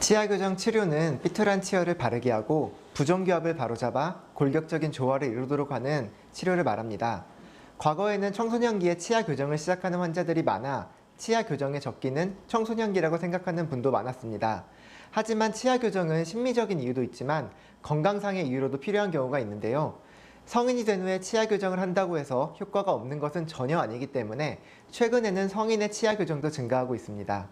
치아 교정 치료는 삐뚤한 치열을 바르게 하고 부정교합을 바로잡아 골격적인 조화를 이루도록 하는 치료를 말합니다. 과거에는 청소년기에 치아 교정을 시작하는 환자들이 많아 치아 교정의 적기는 청소년기라고 생각하는 분도 많았습니다. 하지만 치아 교정은 심리적인 이유도 있지만 건강상의 이유로도 필요한 경우가 있는데요. 성인이 된 후에 치아 교정을 한다고 해서 효과가 없는 것은 전혀 아니기 때문에 최근에는 성인의 치아 교정도 증가하고 있습니다.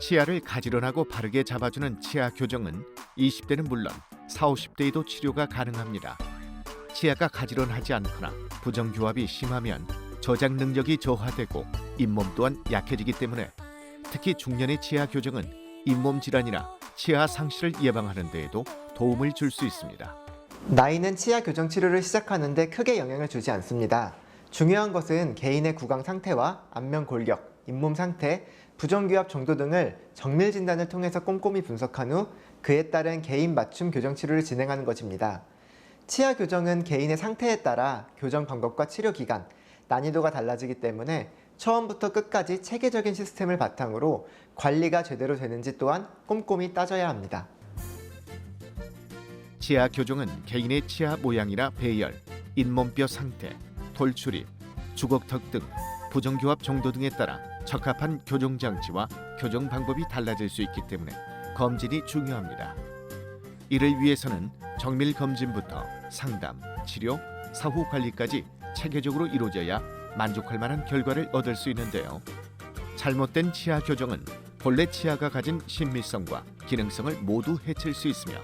치아를 가지런하고 바르게 잡아주는 치아 교정은 20대는 물론 40, 50대에도 치료가 가능합니다. 치아가 가지런하지 않거나 부정교합이 심하면 저장 능력이 저하되고 잇몸 또한 약해지기 때문에 특히 중년의 치아 교정은 잇몸 질환이나 치아 상실을 예방하는 데에도 도움을 줄 수 있습니다. 나이는 치아 교정 치료를 시작하는데 크게 영향을 주지 않습니다. 중요한 것은 개인의 구강 상태와 안면 골격, 잇몸 상태, 부정교합 정도 등을 정밀 진단을 통해서 꼼꼼히 분석한 후 그에 따른 개인 맞춤 교정 치료를 진행하는 것입니다. 치아 교정은 개인의 상태에 따라 교정 방법과 치료 기간, 난이도가 달라지기 때문에 처음부터 끝까지 체계적인 시스템을 바탕으로 관리가 제대로 되는지 또한 꼼꼼히 따져야 합니다. 치아 교정은 개인의 치아 모양이나 배열, 잇몸뼈 상태, 돌출입, 주걱턱 등 부정교합 정도 등에 따라 적합한 교정 장치와 교정 방법이 달라질 수 있기 때문에 검진이 중요합니다. 이를 위해서는 정밀 검진부터 상담, 치료, 사후 관리까지 체계적으로 이루어져야 만족할 만한 결과를 얻을 수 있는데요. 잘못된 치아 교정은 본래 치아가 가진 신미성과 기능성을 모두 해칠 수 있으며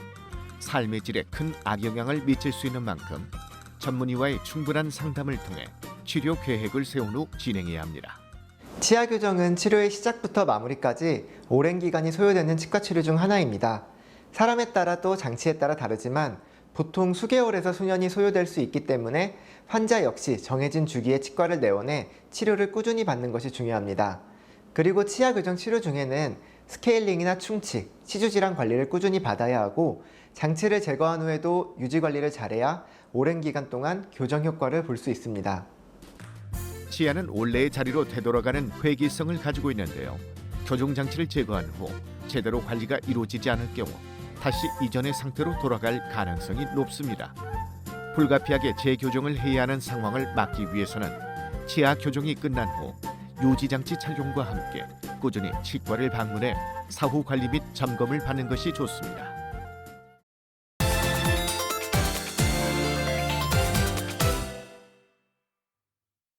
삶의 질에 큰 악영향을 미칠 수 있는 만큼 전문의와의 충분한 상담을 통해 치료 계획을 세운 후 진행해야 합니다. 치아 교정은 치료의 시작부터 마무리까지 오랜 기간이 소요되는 치과 치료 중 하나입니다. 사람에 따라 또 장치에 따라 다르지만 보통 수개월에서 수년이 소요될 수 있기 때문에 환자 역시 정해진 주기의 치과를 내원해 치료를 꾸준히 받는 것이 중요합니다. 그리고 치아 교정 치료 중에는 스케일링이나 충치, 치주 질환 관리를 꾸준히 받아야 하고 장치를 제거한 후에도 유지 관리를 잘해야 오랜 기간 동안 교정 효과를 볼 수 있습니다. 치아는 원래의 자리로 되돌아가는 회기성을 가지고 있는데요. 교정 장치를 제거한 후 제대로 관리가 이루어지지 않을 경우 다시 이전의 상태로 돌아갈 가능성이 높습니다. 불가피하게 재교정을 해야 하는 상황을 막기 위해서는 치아 교정이 끝난 후 유지 장치 착용과 함께 꾸준히 치과를 방문해 사후 관리 및 점검을 받는 것이 좋습니다.